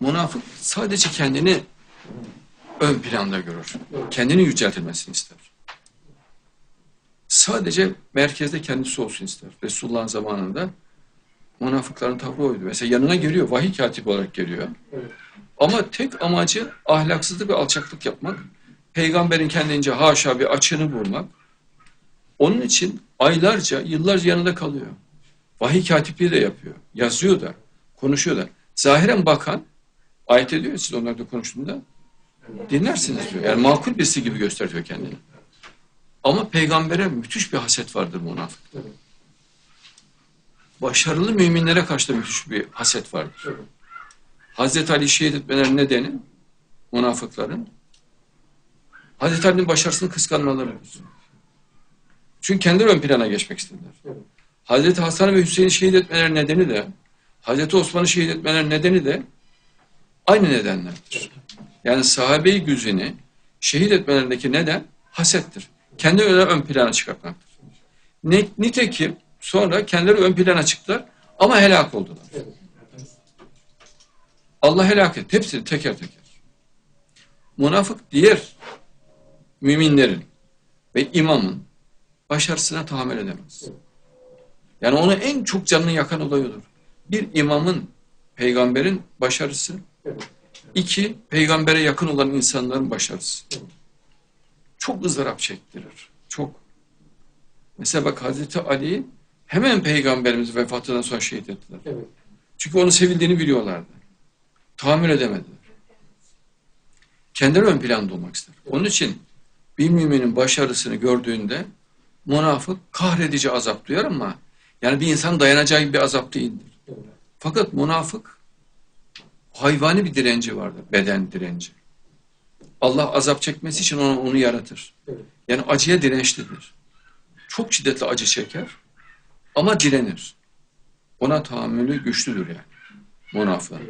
Münafık sadece kendini ön planda görür. Kendini yüceltilmesini ister. Sadece merkezde kendisi olsun ister. Resulullah'ın zamanında münafıkların tavrı oydu. Mesela yanına geliyor, vahiy katibi olarak geliyor. Evet. Ama tek amacı ahlaksızlık ve alçaklık yapmak. Peygamberin kendince haşa bir açığını vurmak. Onun için aylarca, yıllarca yanında kalıyor. Vahiy katipliği de yapıyor. Yazıyor da, konuşuyor da. Zahiren bakan, ayet ediyor siz onlarla konuştuğunda, dinlersiniz diyor. Yani makul birisi gibi gösteriyor kendini. Ama peygambere müthiş bir haset vardır münafık. Evet. Başarılı müminlere karşı da müthiş bir haset vardır. Hazreti Ali şehit etmelerinin nedeni münafıkların Hazreti Ali'nin başarısını kıskanmalarıdır. Çünkü kendileri ön plana geçmek istediler. Hazreti Hasan ve Hüseyin'i şehit etmeleri nedeni de Hazreti Osman'ı şehit etmeleri nedeni de aynı nedenlerdir. Yani sahabe-i güzini şehit etmelerindeki neden hasettir. Kendi öyle ön plana çıkartmaktır. Ne, nitekim sonra kendileri ön plana çıktılar ama helak oldular. Allah helak etti. Hepsini teker teker. Münafık diğer müminlerin ve imamın başarısına tahammül edemez. Yani onu en çok canını yakan olay odur. Bir imamın, peygamberin başarısı. İki peygambere yakın olan insanların başarısı. Çok ızdırap çektirir. Çok. Mesela bak Hazreti Ali hemen peygamberimiz vefatından sonra şehit ettiler. Evet. Çünkü onun sevildiğini biliyorlardı. Tahammül edemediler. Kendileri ön planda olmak ister. Onun için bir müminin başarısını gördüğünde münafık kahredici azap duyar ama yani bir insan dayanacağı bir azap değildir. Fakat münafık hayvani bir direnci vardır. Beden direnci. Allah azap çekmesi için onu, onu yaratır. Yani acıya dirençlidir. Çok şiddetli acı çeker ama direnir. Ona tahammülü güçlüdür yani. Münafığın.